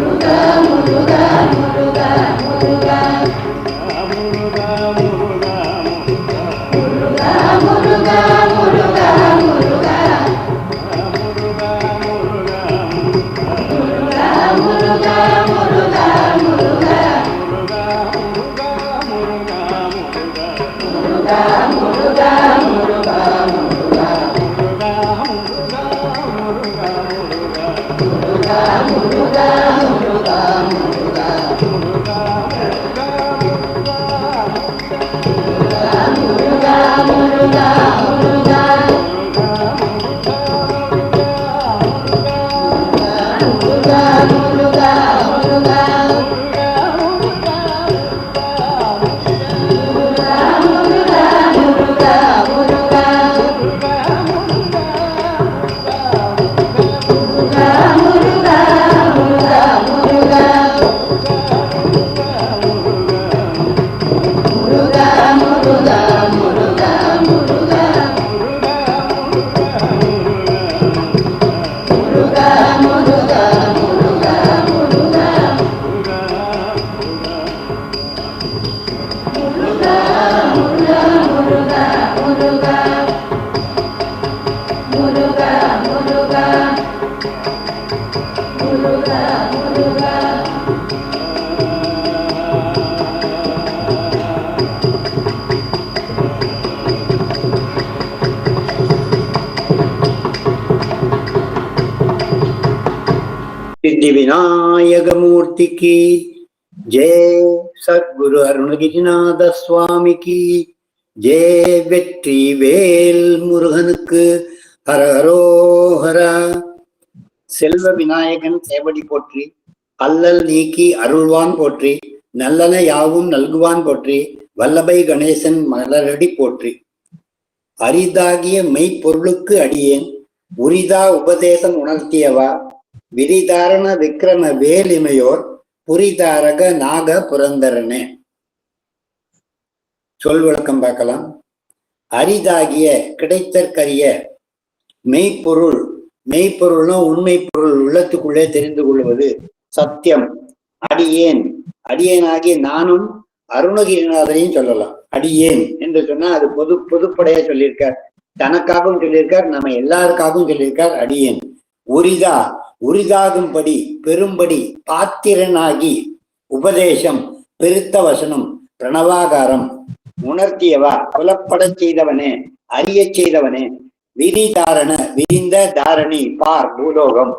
lugar. Siddhi Vinayak मूर्ति की जय सद्गुरु அருணகிரிநாத சுவாமிக்கு ஜெய வெற்றி வேல் முருகனுக்கு ஹரஹரோஹரா செல்வ விநாயகன் சேவடி போற்றி அல்லல் நீக்கி அருள்வான் போற்றி நல்லன யாவும் நல்குவான் போற்றி வல்லபை கணேசன் மலரடி போற்றி. அரிதாகிய மெய்ப்பொருளுக்கு அடியேன் உரிதா உபதேசம் உணர்த்தியவா விரிதாரண விக்ரம வேலிமையோர் புரிதாரக நாக புரந்தரனே. சொல் விளக்கம் பார்க்கலாம். அரிதாகிய கிடைத்தற்கரிய மெய்ப்பொருள் மெய்ப்பொருள்னா உண்மை பொருள் உள்ளத்துக்குள்ளே தெரிந்து கொள்வது. சத்தியம். அடியேன். அடியேனாகிய நானும் அருணகிரிநாதனையும் சொல்லலாம். அடியேன் என்று சொன்னா அது பொது பொதுப்படையா சொல்லியிருக்கார். தனக்காகவும் சொல்லியிருக்கார். நம்ம எல்லாருக்காகவும் சொல்லியிருக்கார். அடியேன். உரிதா. உரிதாகும்படி பெரும்படி பாத்திரனாகி உபதேசம் பெருத்த வசனம் பிரணவாகாரம். உணர்த்தியவா? புலப்படச் செய்தவனே. அறியச் செய்தவனே. விரிதாரண விரிந்த தாரணி பார் பூலோகம்.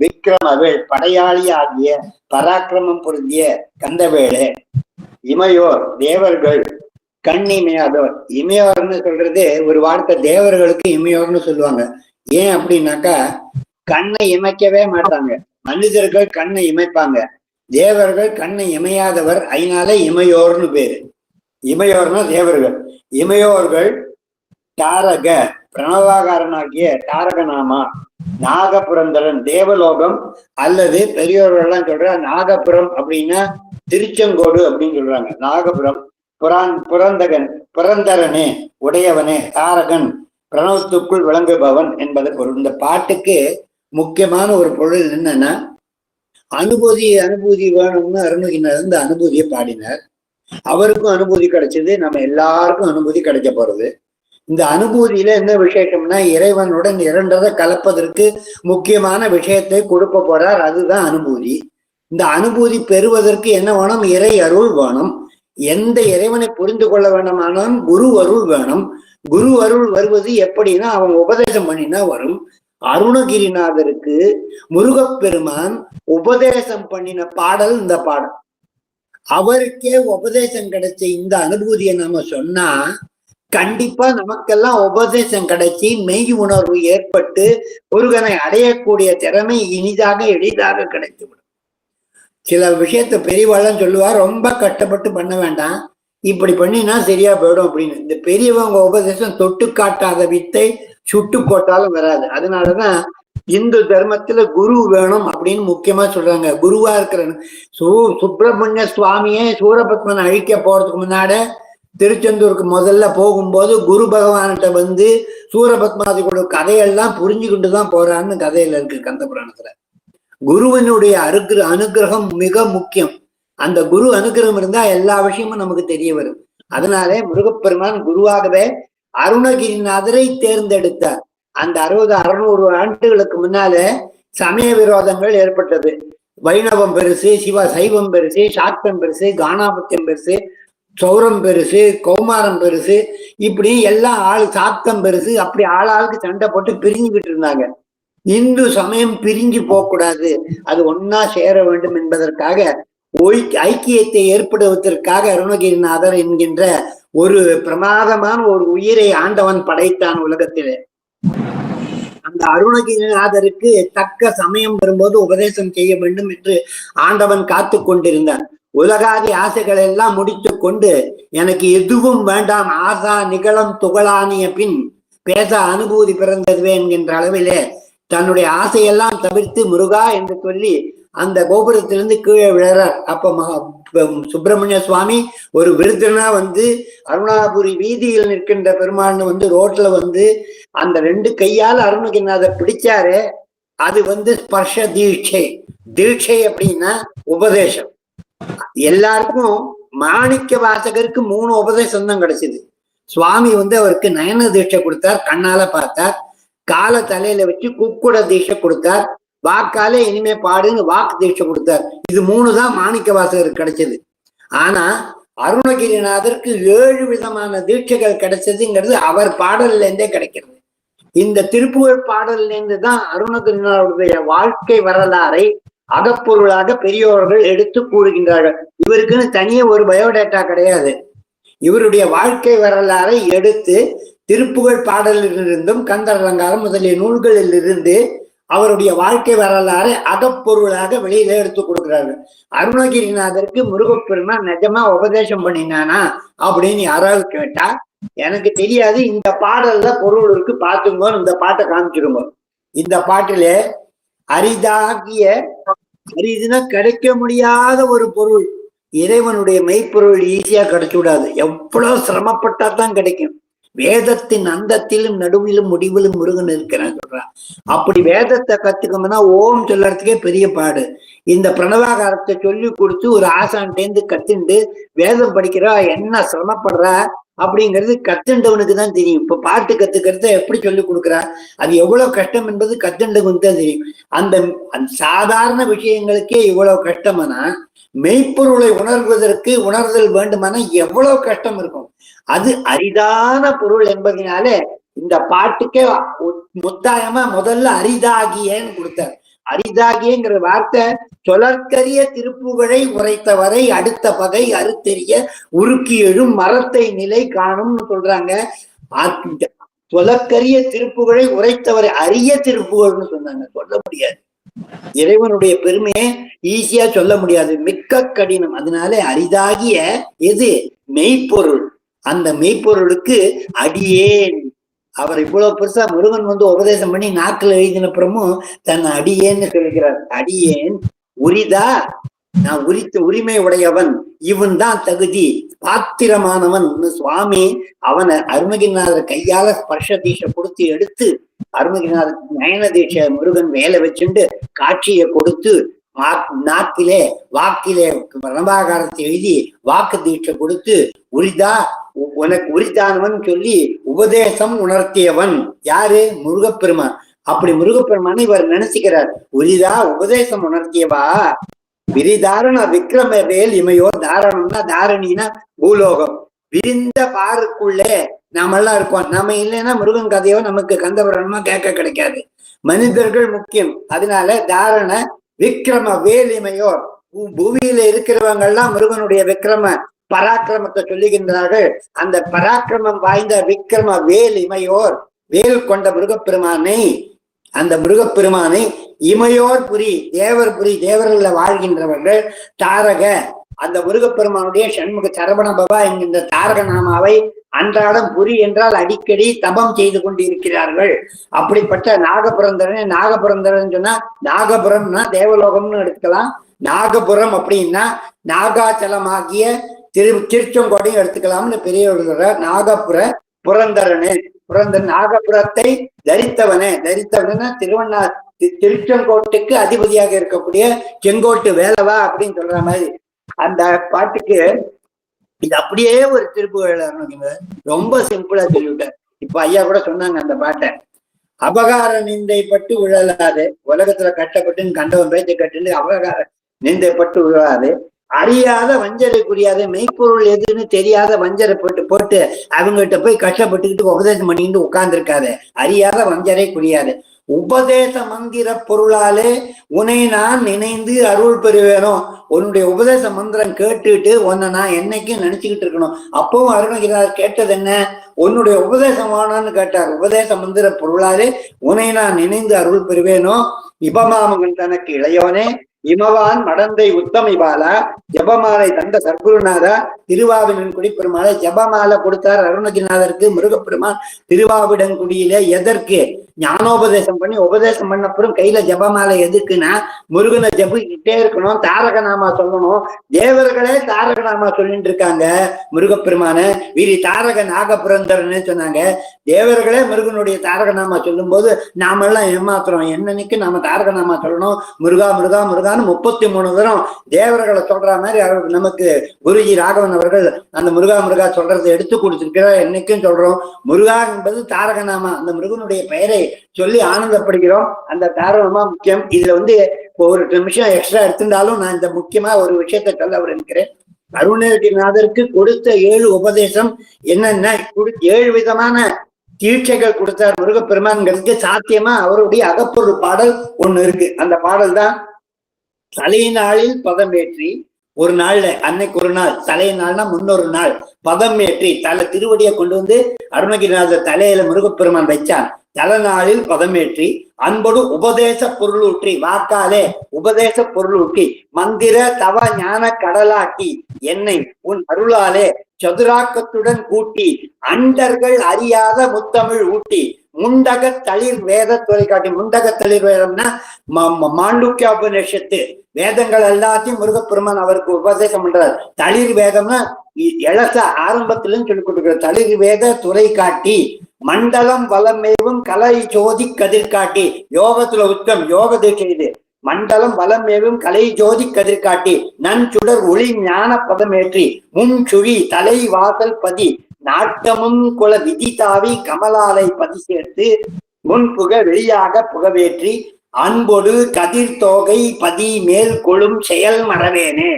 விக்ரமவேள் படையாளி ஆகிய பராக்கிரமம் பொருந்திய கந்தவேளே இமையோர் தேவர்கள் கண் இமையாதோர் இமையோர்னு சொல்றது ஒரு வார்த்தை தேவர்களுக்கு இமையோர்னு சொல்லுவாங்க. ஏன் அப்படின்னாக்கா கண்ணை இமைக்கவே மாட்டாங்க. மனிதர்கள் கண்ணை இமைப்பாங்க. தேவர்கள் கண்ணை இமையாதவர் அதனால இமையோர்னு பேரு. இமையோர்னா தேவர்கள். இமையோர்கள் தாரக பிரணவாகாரனாகிய தாரகநாமா நாகபுரந்தரன் தேவலோகம் அல்லது பெரியோர்கள்லாம் சொல்ற நாகபுரம் அப்படின்னா திருச்செங்கோடு அப்படின்னு சொல்றாங்க. நாகபுரம் புரான் புரந்தகன் புரந்தரனே உடையவனே தாரகன் பிரணவத்துக்குள் விளங்குபவன் என்பது பொருள். இந்த பாட்டுக்கு முக்கியமான ஒரு பொருள் என்னன்னா அனுபூதி அனுபூதி வேணும்னு அருணகிரினர் இருந்து அனுபூதியை பாடினார். அவருக்கும் அனுபூதி கிடைச்சது நம்ம எல்லாருக்கும் அனுபூதி கிடைக்க போறது. இந்த அனுபூதியில என்ன விசேஷம்னா இறைவனுடன் இரண்டதை கலப்பதற்கு முக்கியமான விஷயத்தை கொடுக்க போறார். அதுதான் அனுபூதி. இந்த அனுபூதி பெறுவதற்கு என்ன வேணும்? இறை அருள் வேணும். எந்த இறைவனை புரிந்து கொள்ள வேண்டுமானாலும் குரு அருள் வேணும். குரு அருள் வருவது எப்படின்னா அவங்க உபதேசம் பண்ணினா வரும். அருணகிரிநாதருக்கு முருகப்பெருமான் உபதேசம் பண்ணின பாடல் இந்த பாடல். அவருக்கே உபதேசம் கிடைச்ச இந்த அனுபூதியை நாம சொன்னா கண்டிப்பா நமக்கெல்லாம் உபதேசம் கிடைச்சி மெய் உணர்வு ஏற்பட்டு முருகனை அடையக்கூடிய திறமை இனிதாக எளிதாக கிடைத்துவிடும் சில விஷயத்த பெரியவாள்லாம் சொல்லுவா ரொம்ப கஷ்டப்பட்டு பண்ண வேண்டாம். இப்படி பண்ணினா சரியா போயிடும் அப்படின்னு. இந்த பெரியவங்க உபதேசம் தொட்டு காட்டாத வித்தை சுட்டு போட்டாலும் வராது. அதனாலதான் இந்து தர்மத்துல குரு வேணும் அப்படின்னு முக்கியமா சொல்றாங்க. குருவா இருக்கிற சு சுப்பிரமணிய சுவாமியே சூரபத்மன் அழிக்க போறதுக்கு முன்னாட திருச்செந்தூருக்கு முதல்ல போகும்போது குரு பகவான்கிட்ட வந்து சூரபத்மாதிகளோட கதையெல்லாம் புரிஞ்சுக்கிட்டு தான் போறான்னு கதையில இருக்கு கந்த புராணத்துல. குருவினுடைய அருகிர அனுகிரகம் மிக முக்கியம். அந்த குரு அனுகிரகம் இருந்தா எல்லா விஷயமும் நமக்கு தெரிய வரும். அதனாலே முருகப்பெருமான் குருவாகவே அருணகிரிநாதரை தேர்ந்தெடுத்தார். அந்த அறுபது அறுநூறு ஆண்டுகளுக்கு முன்னால சமய விரோதங்கள் ஏற்பட்டது. வைணவம் பெருசு சிவ சைவம் பெருசு சாத்தம் பெருசு கானாபத்தியம் பெருசு சௌரம் பெருசு கௌமாரம் பெருசு இப்படி எல்லா ஆள் சாத்தம் பெருசு அப்படி ஆளாளுக்கு சண்டை போட்டு பிரிஞ்சுக்கிட்டு இருந்தாங்க. இந்து சமயம் பிரிஞ்சு போகக்கூடாது. அது ஒன்னா சேர வேண்டும் என்பதற்காக ஐக்கியத்தை ஏற்படுவதற்காக அருணகிரிநாதர் என்கின்ற ஒரு பிரமாதமான ஒரு உயிரை ஆண்டவன் படைத்தான் உலகத்திலே. அந்த அருணகிரிநாதருக்கு தக்க சமயம் வரும்போது உபதேசம் செய்ய வேண்டும் என்று ஆண்டவன் காத்து கொண்டிருந்தான் உலகாதி ஆசைகள் எல்லாம் முடித்து கொண்டு எனக்கு எதுவும் வேண்டாம் ஆசா நிகழம் துகளானிய பின் பேச அனுபூதி பிறந்ததுவே என்கின்ற அளவிலே தன்னுடைய ஆசையெல்லாம் தவிர்த்து முருகா என்று சொல்லி அந்த கோபுரத்திலிருந்து கீழே விழறார். அப்ப மகா- சுப்பிரமணிய சுவாமி ஒரு விருதுனா வந்து அருணாபுரி வீதியில் நிற்கின்ற பெருமாள்னு வந்து ரோட்ல வந்து அந்த ரெண்டு கையால் அருணகிரிநாதர் பிடிச்சாரு. அது வந்து ஸ்பர்ஷ தீட்சை. தீட்சை அப்படின்னா உபதேசம். எல்லாருக்கும் மாணிக்க வாசகருக்கு மூணு உபதேசம் தான் கிடைச்சது. சுவாமி வந்து அவருக்கு நயன தீட்சை கொடுத்தார் கண்ணால பார்த்தார் கால தலையில வச்சு குக்குட தீட்சை கொடுத்தார் வாக்காலே இனிமே பாடுன்னு வாக்கு தீட்சை கொடுத்தார். இது மூணு தான் மாணிக்க வாசகருக்கு கிடைச்சது. ஆனா அருணகிரிநாதருக்கு ஏழு விதமான தீட்சைகள் கிடைச்சதுங்கிறது அவர் பாடல்ல இருந்தே கிடைக்கிறது. இந்த திருப்புகழ் பாடல்ல இருந்து தான் அருணகிரிநாதருடைய வாழ்க்கை வரலாறை அகப்பொருளாக பெரியோர்கள் எடுத்து கூறுகின்றார்கள். இவருக்குன்னு தனியே ஒரு பயோடேட்டா கிடையாது. இவருடைய வாழ்க்கை வரலாறை எடுத்து திருப்புகழ் பாடலிலிருந்தும் கந்தர் அலங்காரம் முதலிய நூல்களில் இருந்து அவருடைய வாழ்க்கை வரலாறை அகப்பொருளாக வெளியில எடுத்து கொடுக்கிறார்கள். அருணகிரிநாதருக்கு முருகப்பெருமான் நிஜமா உபதேசம் பண்ணினானா அப்படின்னு யாராவது கேட்டா எனக்கு தெரியாது இந்த பாடல்ல பொருள் இருக்கு பார்த்துங்க இந்த பாட்டை காமிச்சிருங்க. இந்த பாட்டிலே அரிதாகிய அரிதுனா கிடைக்க முடியாத ஒரு பொருள். இறைவனுடைய மெய்ப்பொருள் ஈஸியா கிடைச்சு விடாது எவ்வளவு சிரமப்பட்டா தான் கிடைக்கும். வேதத்தின் அந்தத்திலும் நடுவிலும் முடிவிலும் முருகன் இருக்கிறான் சொல்றான் அப்படி வேதத்தை கத்துக்கணும்னா ஓம் சொல்லறதுக்கே பெரிய பாடு. இந்த பிரணவாகாரத்தை சொல்லி கொடுத்து ஒரு ஆசான்டேந்து கத்துண்டு வேதம் படிக்கிறா என்ன சிரமப்படுறா? அப்படிங்கிறது கத்துண்டவனுக்கு தான் தெரியும். இப்ப பாட்டு கத்துக்கிறத எப்படி சொல்லி கொடுக்குறா? அது எவ்வளவு கஷ்டம் என்பது கத்துண்டவனுக்கு தான் தெரியும். அந்த அந்த சாதாரண விஷயங்களுக்கே இவ்வளவு கஷ்டமானா மெய்ப்பொருளை உணர்வதற்கு உணர்தல் வேண்டுமானா எவ்வளவு கஷ்டம் இருக்கும். அது அரிதான பொருள் என்பதனாலே இந்த பாட்டுக்கே முத்தாயமா முதல்ல அரிதாகியேன்னு கொடுத்தார். அரிதாகியங்கிற வார்த்தை சொலற்கரிய திருப்புகழை உரைத்தவரை அடுத்த பகை அறுத்தெறிய உருக்கி எழும் மரத்தை நிலை காணும்னு சொல்றாங்க. அந்த சொலற்கரிய திருப்புகழை உரைத்தவரை அரிய திருப்புகள்னு சொன்னாங்க. சொல்ல முடியாது. இறைவனுடைய பெருமையை ஈஸியா சொல்ல முடியாது. மிக்க கடினம். அதனால அரிதாகிய எது? மெய்ப்பொருள். அந்த மெய்ப்பொருளுக்கு அடியேன். அவர் இவ்வளவு பெருசா முருகன் வந்து உபதேசம் பண்ணி நாக்கில் எழுதினப்புறமும் தன் அடியேன்னு சொல்கிறார். அடியேன் உரிதா? நான் உரித்து உரிமை உடையவன். இவன் தான் தகுதி. பாத்திரமானவன். சுவாமி அவனை அருமகிநாதர் கையால ஸ்பர்ஷ தீட்சை கொடுத்து எடுத்து அருணகிரிநாதர் நயன தீட்சை முருகன் வேலை வச்சுண்டு காட்சியை கொடுத்து வா- நாக்கிலே வாக்கிலே பிரணவாகாரத்தை எழுதி வாக்கு தீட்சை கொடுத்து உரிதா? உனக்கு உரித்தானவன் சொல்லி உபதேசம் உணர்த்தியவன். யாரு? முருகப்பெருமான். அப்படி முருகப்பெருமானை இவர் நினைச்சுக்கிறார் உரிதா உபதேசம் உணர்த்தியவா? விரிதாரண விக்ரம வேல் இமையோர் தாரணம்னா தாரணினா பூலோகம். விரிந்த பாருக்குள்ளே நாமெல்லாம் இருக்கோம். நம்ம இல்லைன்னா முருகன் கதையோ நமக்கு கந்தபுரணமோ கேட்க கிடைக்காது. மனிதர்கள் முக்கியம். அதனால தாரண விக்ரம வேலிமையோர் பூமியில இருக்கிறவங்க எல்லாம் முருகனுடைய விக்ரம பராக்கிரமத்தை சொல்லுகின்றார்கள். அந்த பராக்கிரமம் வாய்ந்த விக்ரம வேல் இமையோர் வேல் கொண்ட முருகப்பெருமானை அந்த முருகப்பெருமானை இமையோர் புரி தேவர் புரி தேவர்கள வாழ்கின்றவர்கள் தாரக அந்த முருகப்பெருமானுடைய சண்முக சரவண பவா என்கின்ற தாரக நாமாவை அன்றாடம் புரி என்றால் அடிக்கடி தபம் செய்து கொண்டிருக்கிறார்கள். அப்படிப்பட்ட நாகபுரந்தரன் நாகபுரந்தரன் சொன்னா நாகபுரம்னா தேவலோகம்னு எடுத்துக்கலாம். நாகபுரம் அப்படின்னா நாகாச்சலமாகிய திரு திருச்செங்கோடையும் எடுத்துக்கலாம்னு பெரியவர் சொல்றார் நாகபுர புரந்தரனே. நாகபுரத்தை தரித்தவனே. தரித்தவனா திருவண்ணா தி- திருச்செங்கோட்டுக்கு அதிபதியாக இருக்கக்கூடிய செங்கோட்டு வேலவா அப்படின்னு சொல்ற மாதிரி. அந்த பாட்டுக்கு இது அப்படியே ஒரு திருப்புகழ் ரொம்ப சிம்பிளா சொல்லிவிட்டார். இப்ப ஐயா கூட சொன்னாங்க அந்த பாட்டை. அபகார நிந்தைப்பட்டு உழலாது. உலகத்துல கட்டப்பட்டுன்னு கண்டவன் பேச்சை கட்டுன்னு அபகார நிந்தைப்பட்டு உழலாது. அறியாத வஞ்சரை புரியாத மெய்ப்பொருள் எதுன்னு தெரியாத வஞ்சரை போட்டு போட்டு அவங்ககிட்ட போய் கஷ்டப்பட்டுக்கிட்டு உபதேசம் பண்ணிட்டு உட்கார்ந்துருக்காது. அறியாத வஞ்சரை புரியாது உபதேச மந்திர பொருளாலே உன்னை நான் நினைந்து அருள் பெறுவேனோ? உன்னுடைய உபதேச மந்திரம் கேட்டுட்டு உன்னை நான் என்னைக்கும் நினைச்சுக்கிட்டு இருக்கணும். அப்பவும் அருணகிரிநாதர் கேட்டது என்ன? உன்னுடைய உபதேசமானான்னு கேட்டார். உபதேச மந்திர பொருளாலே உன்னை நான் நினைந்து அருள் பெறுவேனோ? இபமாமகன் தனக்கு இளையோனே இமவான் மடந்தை உத்தமி பாலா ஜபமாலை தந்த சர்க்குருநாதா திருவாவினன்குடி பெருமாளை ஜபமாலை கொடுத்தார் அருணகிரிநாதருக்கு முருகப்பெருமான் திருவாவிடன்குடியில எதற்கு? ஞானோபதேசம் பண்ணி உபதேசம் பண்ண அப்புறம் கையில ஜபமாலை எதுக்குன்னா முருகனை ஜபிக்கிட்டே இருக்கணும் தாரக நாமா சொல்லணும். தேவர்களே தாரக நாமா சொல்லிட்டு இருக்காங்க முருகப்பெருமான. வீரி தாரக நாகபுரந்தரன்னு சொன்னாங்க. தேவர்களே முருகனுடைய தாரக நாமா சொல்லும் போது நாமெல்லாம் ஏமாத்துறோம். என்னன்னைக்கு நாம தாரக நாமா சொல்லணும்? முருகா முருகா முருகான்னு முப்பத்தி மூணு தரம் தேவர்களை சொல்ற மாதிரி நமக்கு குருஜி ராகவன் அவர்கள் அந்த முருகா முருகா சொல்றதை எடுத்து கொடுத்துருக்கிறார். என்னைக்கும் சொல்றோம். முருகா என்பது தாரக நாமா அந்த முருகனுடைய பெயரை சொல்லி ஆனந்தப்படுகிறோம். அந்த தாராளமா முக்கியம். இதுல வந்து ஒரு நிமிஷம் எக்ஸ்ட்ரா எடுத்திருந்தாலும் நான் இந்த முக்கியமா ஒரு விஷயத்தை சொல்ல விரும்புகிறேன். அருணகிரிநாதருக்கு கொடுத்த ஏழு உபதேசம் என்னென்ன? குடு- ஏழு விதமான தீட்சைகள் கொடுத்தார் முருகப்பெருமான்களுக்கு சாத்தியமா அவருடைய அகப்பொருள் பாடல் ஒண்ணு இருக்கு. அந்த பாடல் தான் தலைநாளில் பதம் ஏற்றி ஒரு நாள்ல அன்னைக்கு ஒரு நாள் தலை நாள்னா முன்னொரு நாள் பதம் ஏற்றி தலை திருவடியை கொண்டு வந்து அருணகிரிநாதர் தலையில முருகப்பெருமான் வச்சான். தலநாளில் பதமேற்றி அன்போடு உபதேச பொருளூற்றி வாக்காலே உபதேச பொருளூற்றி மந்திர தவ ஞான கடலாக்கி என்னை உன் அருளாலே சதுராக்கத்துடன் கூட்டி அண்டர்கள் அறியாத முத்தமிழ் ஊட்டி முண்டக தளிர் வேத தொலைக்காட்டி முண்டக தளிர் வேதம்னா ம- உபநிஷத்து வேதங்கள் எல்லாத்தையும் முருகப்பெருமான் அவருக்கு உபதேசம் பண்றார். தளிர் வேதம்னா இ- எழச ஆரம்பத்திலும் சொல்லி கொடுக்கிறார். தளிர் வேத துறை காட்டி மண்டலம் வலமேவும் கலை ஜோதி கதிர்காட்டி யோகத்துல உத்தம் யோக தீட்சை இது. மண்டலம் வலமேவும் கலை ஜோதி கதிர்காட்டி நன் நன்சுடர் ஒளி ஞான பதமேற்றி. முன் சுழி தலை வாசல் பதி. நாட்டமும் குல விதிதாவி கமலாலை பதி சேர்த்து. முன் புக வெளியாக புகவேற்றி. அன்பொடு கதிர் தோகை பதி மேல் கொழும் செயல் மறவேனே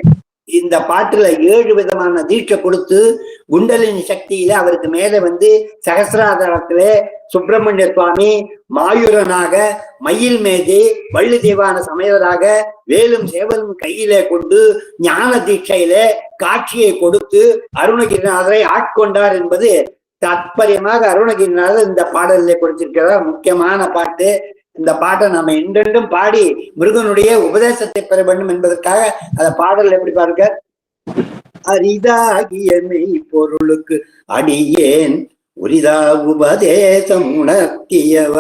இந்த பாட்டுல ஏழு விதமான தீட்சை கொடுத்து குண்டலின் சக்தியில அவருக்கு மேல வந்து சகசிராதாரத்துல சுப்பிரமணிய சுவாமி மாயூரனாக மயில் மேதி வள்ளி தேவான சமையலராக வேலும் சேவலும் கையிலே கொண்டு ஞான தீட்சையில காட்சியை கொடுத்து அருணகிரிநாதரை ஆட்கொண்டார் என்பது தாத்பரியமாக அருணகிரிநாதர் இந்த பாடலில் கொடுத்திருக்கிறார் முக்கியமான பாட்டு. இந்த பாட்டை நாம என்றென்றும் பாடி முருகனுடைய உபதேசத்தை பெற வேண்டும் என்பதற்காக அந்த பாடல் எப்படி பாருங்க அரிதாகிய மெய் பொருளுக்கு அடியேன். உரிதா உபதேசம் உணர்த்தியவ?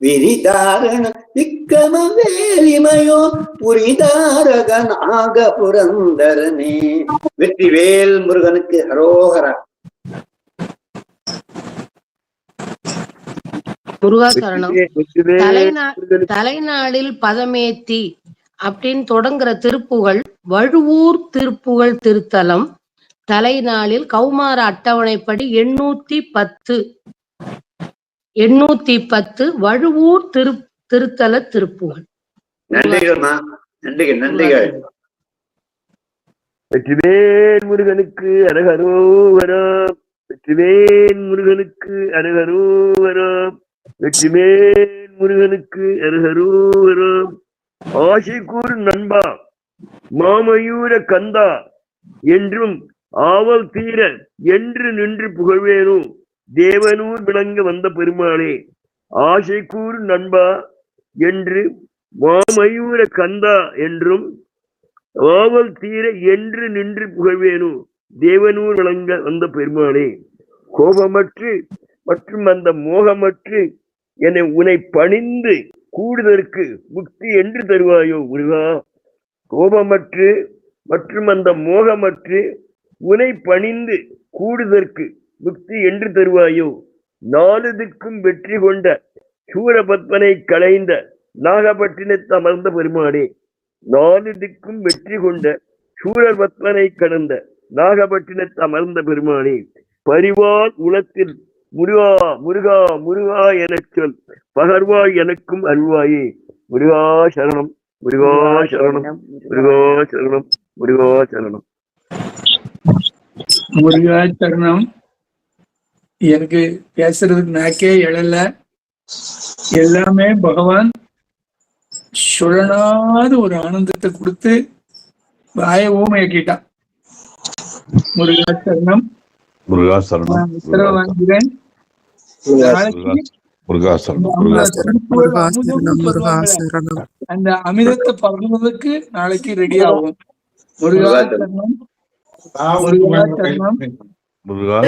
விரிதாரண விக்கம வேலிமையோ புரிதாரக நாக புரந்தரனே. வெற்றிவேல் முருகனுக்கு ஹரோகரா முருகாசரணம் தலைநா தலைநாளில் பதமேத்தி அப்படின்னு தொடங்குற திருப்புகழ் வழுவூர் திருப்புகழ் திருத்தலம் தலைநாளில் கௌமார அட்டவணைப்படி எண்ணூத்தி பத்து. எண்ணூத்தி பத்து வழுவூர் திரு திருத்தல திருப்புகழ். நன்றிகள்மா நன்றிகள் நன்றிகள். வெற்றிவேல் முருகனுக்கு அரகரோவரம். வெற்றிவேல் முருகனுக்கு அரகரோவரம். வெற்றிவேல் முருகனுக்கு அரகரோவரம். ஆசை கூறு நண்பா. மாமயூர கந்தா என்றும் ஆவல் தீர என்று நின்று புகழ்வேனோ? தேவனூர் விளங்க வந்த பெருமாளே ஆசை கூறு நண்பா என்று மாமயூர கந்தா என்றும் ஆவல் தீர என்று நின்று புகழ்வேனோ? தேவனூர் விளங்க வந்த பெருமானே கோபமற்று மற்றும் அந்த மோகமற்று என்னை உன்னை பணிந்து கூடுதற்கு முக்தி என்று தருவாயோ முருகா? கோபமற்று மற்றும் அந்த மோகமற்று உனை பணிந்து கூடுதற்கு முக்தி என்று தருவாயோ? நாலுதிக்கும் வெற்றி கொண்ட சூரபத்மனை களைந்த நாகப்பட்டினத்து அமர்ந்த பெருமானே நாலுதிற்கும் வெற்றி கொண்ட சூரபத்மனை கடந்த நாகப்பட்டினத்து அமர்ந்த பெருமானே பரிவால் உலத்தில் முருகா முருகா முருகா எனச் சொல் பகர்வாய் எனக்கும் அருள்வாயே. முருகா சரணம். முருகா சரணம். முருகா சரணம். முருகா சரணம். முருகாச்சரணம் எனக்கு பேசுறதுக்கு நாக்கே எழல. எல்லாமே பகவான் சுழனாத ஒரு ஆனந்தத்தை கொடுத்து வாய ஊமையாக்கிட்டான் முருகாச்சரணம் முருகா சரணம். முருகா சரணம். அந்த அந்த அமிர்தத்தை பகிர்வதற்கு நாளைக்கு ரெடி ஆகும். முருகா சரணம் முருகா